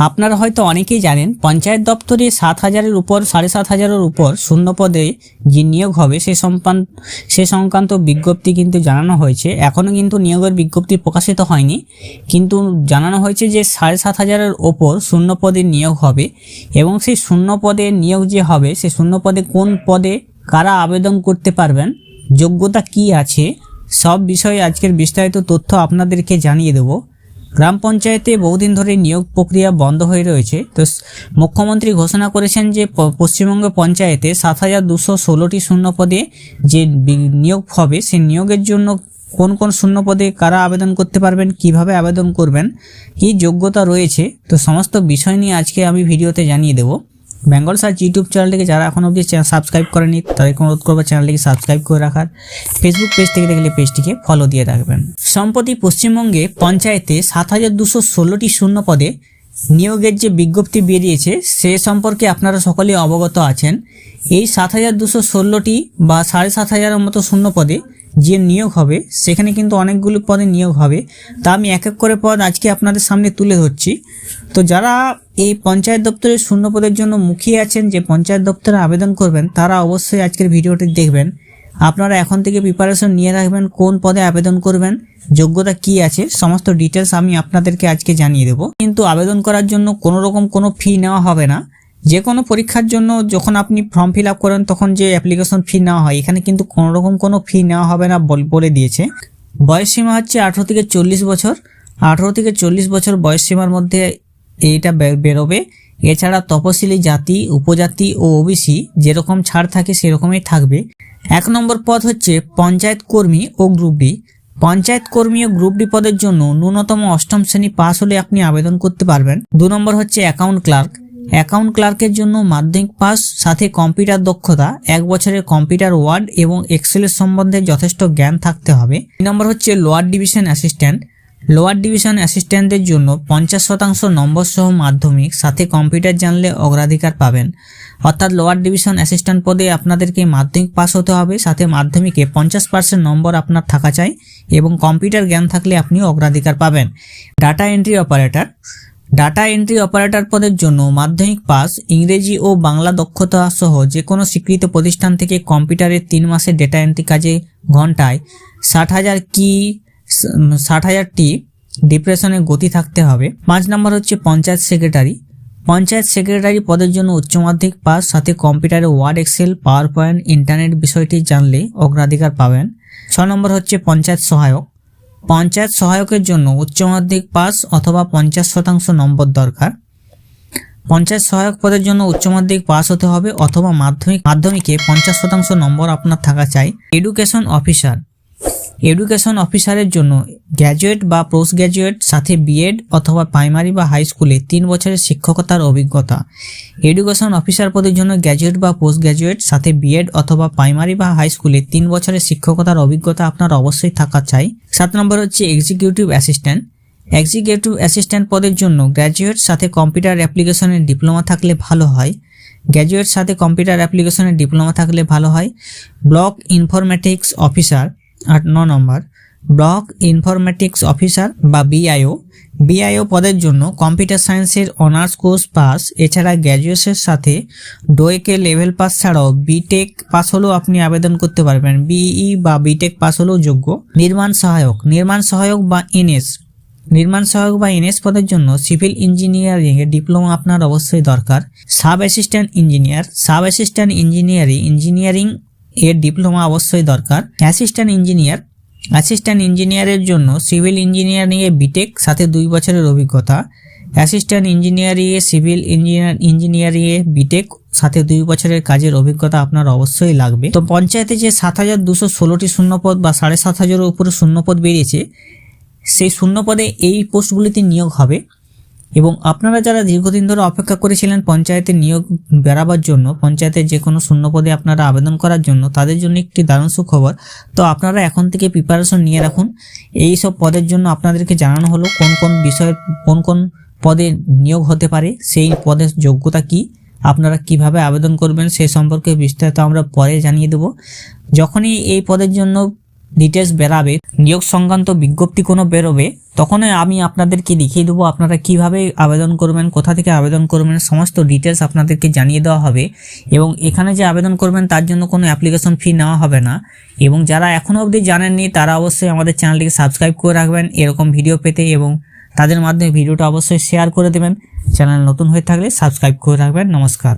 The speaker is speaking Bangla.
আপনারা হয়তো অনেকেই জানেন, পঞ্চায়েত দপ্তরে সাত হাজারের উপর, সাড়ে সাত হাজারের উপর শূন্য পদে যে নিয়োগ হবে, সে সম্পান, সে সংক্রান্ত বিজ্ঞপ্তি কিন্তু জানানো হয়েছে। এখনও কিন্তু নিয়োগের বিজ্ঞপ্তি প্রকাশিত হয়নি। কিন্তু জানানো হয়েছে যে সাড়ে সাত হাজারের ওপর শূন্য পদে নিয়োগ হবে এবং সেই শূন্য পদে নিয়োগ যে হবে, সে শূন্য পদে কোন পদে কারা আবেদন করতে পারবেন, যোগ্যতা কি আছে, সব বিষয়ে আজকের বিস্তারিত তথ্য আপনাদেরকে জানিয়ে দেবো। গ্রাম পঞ্চায়েতে বহুদিন ধরে নিয়োগ প্রক্রিয়া বন্ধ হয়ে রয়েছে। তো মুখ্যমন্ত্রী ঘোষণা করেছেন যে পশ্চিমবঙ্গ পঞ্চায়েতে সাত হাজার দুশো ষোলোটি শূন্য পদে যে নিয়োগ হবে, সে নিয়োগের জন্য কোন কোন শূন্য পদে কারা আবেদন করতে পারবেন, কীভাবে আবেদন করবেন, কী যোগ্যতা রয়েছে, তো সমস্ত বিষয় নিয়ে আজকে আমি ভিডিওতে জানিয়ে দেবো। বেঙ্গল সার্চ ইউটিউব চ্যানেলটিকে যারা এখন অবধি সাবস্ক্রাইব করেনি, তাদেরকে অনুরোধ করব চ্যানেলটিকে সাবস্ক্রাইব করে রাখার। ফেসবুক পেজ থেকে দেখলে পেজটিকে ফলো দিয়ে রাখবেন। সম্প্রতি পশ্চিমবঙ্গে পঞ্চায়েতে সাত হাজার দুশো ষোলোটি শূন্য পদে নিয়োগের যে বিজ্ঞপ্তি বেরিয়েছে, সে সম্পর্কে আপনারা সকলেই অবগত আছেন। এই সাত হাজার দুশো ষোলোটি বা সাড়ে সাত হাজারের মতো শূন্য পদে যে নিয়োগ হবে, সেখানে কিন্তু অনেকগুলো পদে নিয়োগ হবে। তা আমি এক এক করে পদ আজকে আপনাদের সামনে তুলে ধরছি। তো যারা এই পঞ্চায়েত দপ্তরের শূন্য পদের জন্য মুখিয়ে আছেন, যে পঞ্চায়েত দপ্তরে আবেদন করবেন, তারা অবশ্যই আজকের ভিডিওটি দেখবেন। আপনারা এখন থেকে প্রিপারেশন নিয়ে রাখবেন, কোন পদে আবেদন করবেন, যোগ্যতা কি আছে, সমস্ত ডিটেলস আমি আপনাদেরকে আজকে জানিয়ে দেবো। কিন্তু আবেদন করার জন্য কোনো রকম কোনো ফি নেওয়া হবে না। যে কোনো পরীক্ষার জন্য যখন আপনি ফর্ম ফিল আপ করেন, তখন যে অ্যাপ্লিকেশন ফি নেওয়া হয়, এখানে কিন্তু কোনো রকম কোনো ফি নেওয়া হবে না বল- দিয়েছে। বয়স সীমা হচ্ছে আঠেরো থেকে চল্লিশ বছর। আঠেরো থেকে চল্লিশ বছর বয়স সীমার মধ্যে এইটা বেরোবে। এছাড়া তপশিলি জাতি, উপজাতি ও ওবিসি যেরকম ছাড় থাকে সেরকমই থাকবে। এক নম্বর পদ হচ্ছে পঞ্চায়েত কর্মী ও গ্রুপ ডি পঞ্চায়েত কর্মী ও গ্রুপ ডি পদের জন্য ন্যূনতম অষ্টম শ্রেণি পাস হলে আপনি আবেদন করতে পারবেন। দু নম্বর হচ্ছে অ্যাকাউন্ট ক্লার্ক অ্যাকাউন্ট ক্লার্কের জন্য মাধ্যমিক পাস, সাথে কম্পিউটার দক্ষতা, এক বছরের কম্পিউটার ওয়ার্ড এবং এক্সেলের সম্বন্ধে যথেষ্ট জ্ঞান থাকতে হবে। তিন নম্বর হচ্ছে lower division assistant lower division অ্যাসিস্ট্যান্টদের জন্য পঞ্চাশ শতাংশ নম্বর সহ মাধ্যমিক, সাথে কম্পিউটার জানলে অগ্রাধিকার পাবেন। অর্থাৎ লোয়ার ডিভিশন অ্যাসিস্ট্যান্ট পদে আপনাদেরকে মাধ্যমিক পাস হতে হবে, সাথে মাধ্যমিকে পঞ্চাশ পার্সেন্ট নম্বর আপনার থাকা চাই এবং কম্পিউটার জ্ঞান থাকলে আপনি অগ্রাধিকার পাবেন। Data entry operator data entry operator পদের জন্য মাধ্যমিক পাস, ইংরেজি ও বাংলা দক্ষতা সহ যে কোনো স্বীকৃত প্রতিষ্ঠান থেকে কম্পিউটারের তিন মাসের ডেটা এন্ট্রি কাজে ঘন্টায় ষাট হাজার কি, ষাট হাজারটি ডিপ্রেশনে গতি থাকতে হবে। পাঁচ নম্বর হচ্ছে পঞ্চায়েত সেক্রেটারি। পঞ্চায়েত সেক্রেটারি পদের জন্য উচ্চ মাধ্যমিক পাস, সাথে কম্পিউটারে Word, Excel, power point, internet বিষয়টি জানলে অগ্রাধিকার পাবেন। ছ নম্বর হচ্ছে পঞ্চায়েত সহায়ক। পঞ্চায়েত সহায়কের জন্য উচ্চ মাধ্যমিক পাস অথবা পঞ্চাশ শতাংশ নম্বর দরকার। পঞ্চায়েত সহায়ক পদের জন্য উচ্চ মাধ্যমিক পাস হতে হবে অথবা মাধ্যমিক, মাধ্যমিকে পঞ্চাশ শতাংশ নম্বর আপনার থাকা চাই। এডুকেশন অফিসার এডুকেশন অফিসারের জন্য গ্র্যাজুয়েট বা পোস্ট গ্র্যাজুয়েট সাথে বিএড অথবা প্রাইমারি বা হাই স্কুলে তিন বছরের শিক্ষকতার অভিজ্ঞতা। এডুকেশন অফিসার পদের জন্য গ্র্যাজুয়েট বা পোস্ট গ্র্যাজুয়েট সাথে বিএড অথবা প্রাইমারি বা হাই স্কুলে তিন বছরের শিক্ষকতার অভিজ্ঞতা আপনার অবশ্যই থাকা চাই। সাত নম্বর হচ্ছে এক্সিকিউটিভ অ্যাসিস্ট্যান্ট এক্সিকিউটিভ অ্যাসিস্ট্যান্ট পদের জন্য গ্র্যাজুয়েট সাথে কম্পিউটার অ্যাপ্লিকেশনের ডিপ্লোমা থাকলে ভালো হয়। গ্র্যাজুয়েট সাথে কম্পিউটার অ্যাপ্লিকেশনের ডিপ্লোমা থাকলে ভালো হয়। ব্লক ইনফরমেটিক্স অফিসার আট, ন নম্বর। ব্লক ইনফরমেটিক্স অফিসার বা বিআইও। বিআইও পদের জন্য কম্পিউটার সায়েন্সের অনার্স কোর্স পাস, এছাড়া গ্র্যাজুয়েশনের সাথে ডোয়েকে লেভেল পাস ছাড়াও বিটেক পাস হলেও আপনি আবেদন করতে পারবেন। বিই বা বিটেক পাস হলেও যোগ্য। নির্মাণ সহায়ক। নির্মাণ সহায়ক বা এনএস। নির্মাণ সহায়ক বা এনএস পদের জন্য সিভিল ইঞ্জিনিয়ারিং এর ডিপ্লোমা আপনার অবশ্যই দরকার। Sub assistant engineer. Sub assistant engineering engineering এর ডিপ্লোমা অবশ্যই দরকার। অ্যাসিস্ট্যান্ট ইঞ্জিনিয়ার অ্যাসিস্ট্যান্ট ইঞ্জিনিয়ারের জন্য সিভিল ইঞ্জিনিয়ারিং এ বিটেক সাথে দুই বছরের অভিজ্ঞতা। অ্যাসিস্ট্যান্ট ইঞ্জিনিয়ারিং এ সিভিল ইঞ্জিনিয়ার ইঞ্জিনিয়ারিং এ বিটেক সাথে দুই বছরের কাজের অভিজ্ঞতা আপনার অবশ্যই লাগবে। তো পঞ্চায়েতে যে সাত হাজার দুশো ষোলোটি শূন্যপদ বা সাড়ে সাত হাজারের উপরে শূন্যপদ বেরিয়েছে, সেই শূন্যপদে এই পোস্টগুলিতে নিয়োগ হবে। এবং আপনারা যারা দীর্ঘদিন ধরে অপেক্ষা করেছিলেন পঞ্চায়েতে নিয়োগ বেড়াবার জন্য, পঞ্চায়েতের যে কোনো শূন্য পদে আপনারা আবেদন করার জন্য, তাদের জন্য একটি দারুণ সুখবর। তো আপনারা এখন থেকে প্রিপারেশন নিয়ে রাখুন। এই সব পদের জন্য আপনাদেরকে জানানো হলো কোন কোন বিষয়ে, কোন কোন পদে নিয়োগ হতে পারে, সেই পদের যোগ্যতা কি, আপনারা কীভাবে আবেদন করবেন সে সম্পর্কে বিস্তারিত আমরা পরে জানিয়ে দেব। যখনই এই পদের জন্য ডিটেলস বেরাবে, নিয়োগ সংক্রান্ত বিজ্ঞপ্তি কোনো বেরোবে, তখনই আমি আপনাদেরকে দেখিয়ে দেবো আপনারা কীভাবে আবেদন করবেন, কোথা থেকে আবেদন করবেন, সমস্ত ডিটেলস আপনাদেরকে জানিয়ে দেওয়া হবে এবং এখানে যে আবেদন করবেন তার জন্য কোনো অ্যাপ্লিকেশন ফি নেওয়া হবে না এবং যারা এখনও অবধি জানেননি তারা অবশ্যই আমাদের চ্যানেলটিকে সাবস্ক্রাইব করে রাখবেন, এরকম ভিডিও পেতে এবং তাদের মাধ্যমে ভিডিওটা অবশ্যই শেয়ার করে দেবেন। চ্যানেল নতুন হয়ে থাকলে সাবস্ক্রাইব করে রাখবেন। নমস্কার।